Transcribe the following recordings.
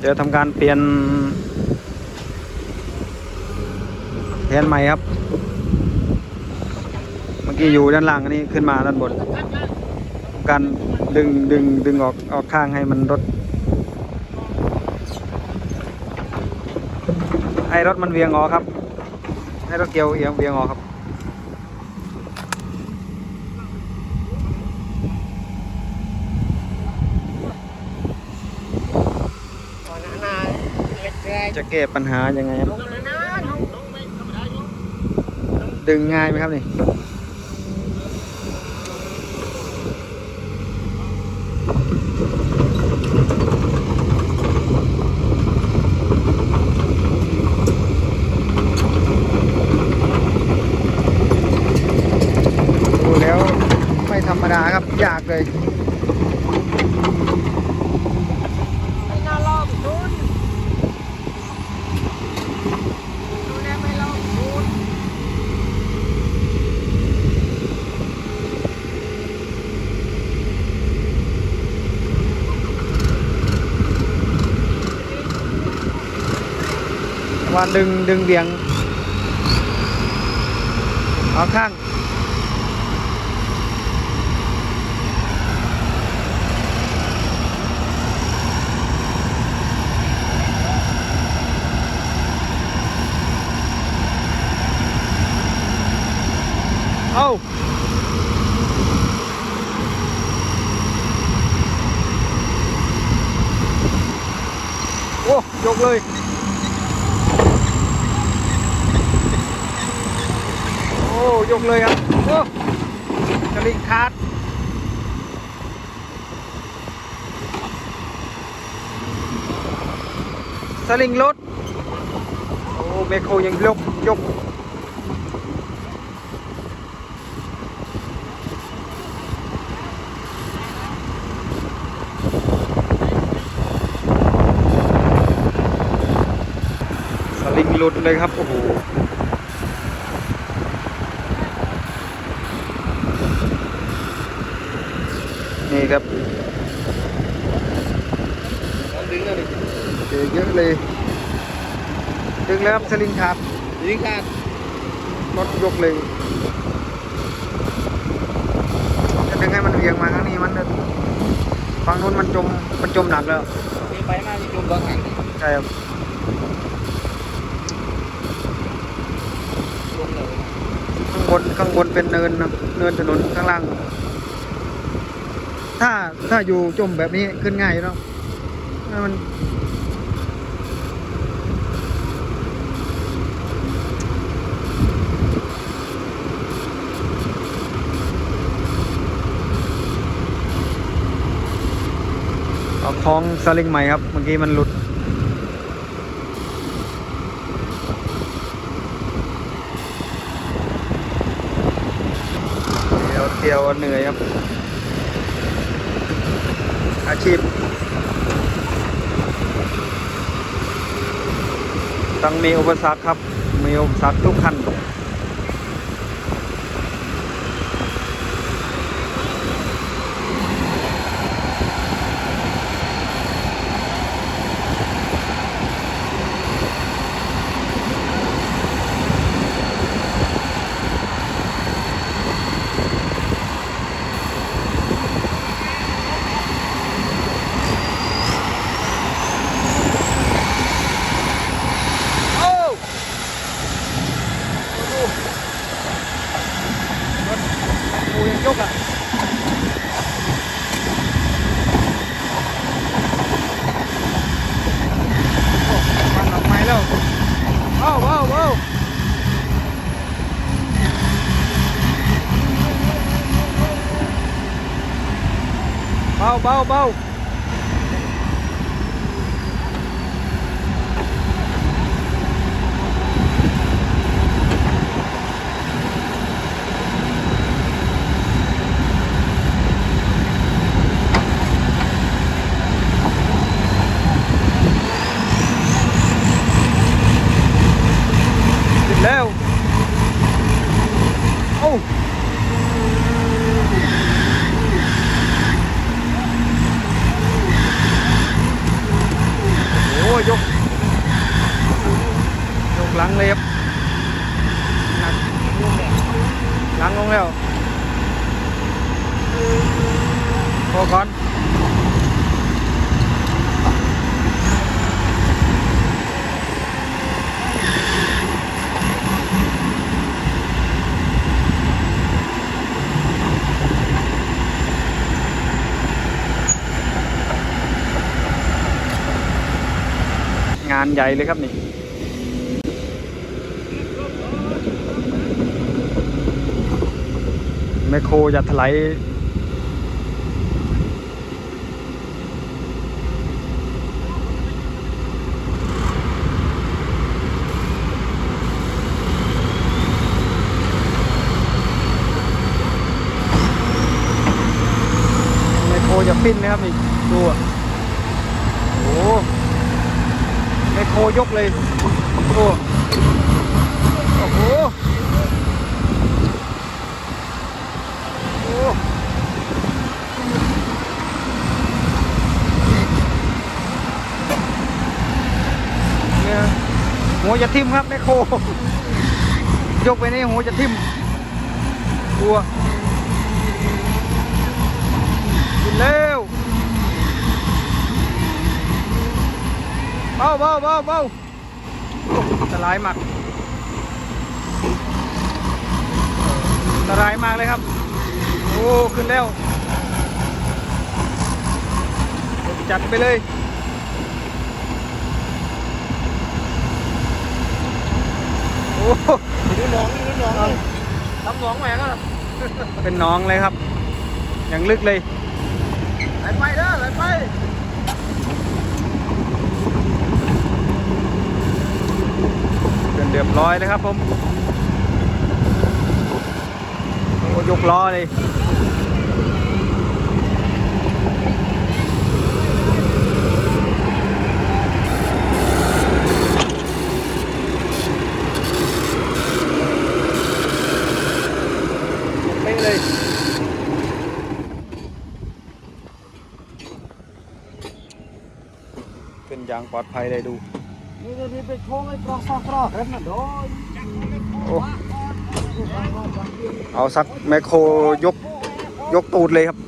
เดี๋ยวทำการเปลี่ยนแผนใหม่ครับ เมื่อกี้อยู่ด้านล่างอันนี้ขึ้นมาด้านบน การดึงดึงดึงออกออกข้างให้มันรถ ให้รถมันเวียงออกครับ ให้รถเกียวเอียงเวียงออกครับ ก่อนหน้าเล็กแรก จะแก้ปัญหายังไงครับ ดึงง่ายไหมครับนี่ ดูแล้วไม่ธรรมดาครับ ยากเลย ไม่น่ารอบคุณดูแลไม่รอบคุณ ว่าดึงดึงเบี่ยงเอาข้างเอาโอ้ยกเลยครับโอ้กระลิงขาดสลิงรถโอ้เมโครยังยกยกสลิงหลุดเลยครับโอ้โห ครับดึงเลยเจอเยอะเลยดึงแล้วครับสลิงขาดดึงกันรถยกเลยจะดึงให้มันเวียงมาข้างนี้มันจะฝั่งนู้นมันจมมันจมหนักแล้วมีไปหน้าที่จุ่มบางครั้งใช่ครับลงเลยข้างบนข้างบนเป็นเนินนะเนินถนนข้างล่าง ถ้าถ้าอยู่จมแบบนี้ขึ้นง่ายเนาะมันเอาคล้องสลิงใหม่ครับเมื่อกี้มันหลุดเดี๋ยวเที่ยวเหนื่อยครับ อาชีพต้องมีอุปสรรคครับ มีอุปสรรคทุกขั้น โอ้ดูรถ กูยังยกอะโอ้มันออกไม้แล้วว้าวว้าวว้าวเบาเบาเบา ติดแล้ว โอ้ ยก ยกหลังเลยครับหนักหลังลง แล้วพอก่อนงานใหญ่เลยครับนี่ แมคโครจะถลายแมคโคจะปิ้นนะครับนี่ดูอะโอ้โหแมโครยกเลย โอ้โอ้โห โอ้เนี่ย หัวจะทิ่มครับแม่โคยกไปนี่หัวจะทิ่มกลัวกินเร็วเบาเบาเบาเบาโอ้อันตรายมากอันตรายมากเลยครับ โอ้ ขึ้นแล้ว จัดไปเลย โอ้ ดูน้องดูน้องทำน้องแหวกก็เป็นหน้องเลยครับ อย่างลึกเลยไหลไปเด้อไหลไปเป็นเรียบร้อยเลยครับผมโอ้ยกล้อเลย เป๊ะเลย ขึ้น อย่างปลอดภัยเลยดูนี่นี่ไปโค้งไอ้กรอกซอกรอกแล้วนะโดยเอาสักแมคโครยกยกตูดเลยครับ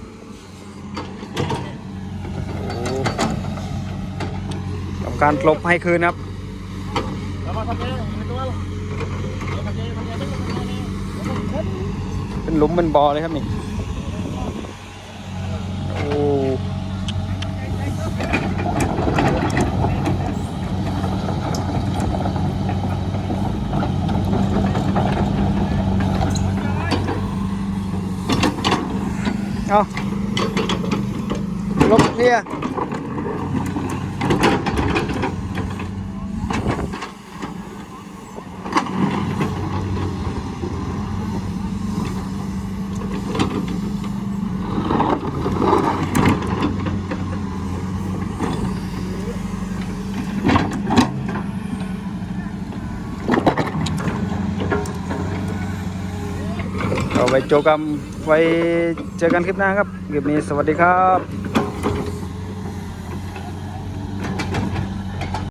ทำการกลบให้คืนครับเป็นหลุมเป็นบ่อเลยครับนี่โอ้เอาลบเนี่ยเอาไว้โจกรรมไว้เจอกันคลิปหน้าครับคลิปนี้สวัสดีครับ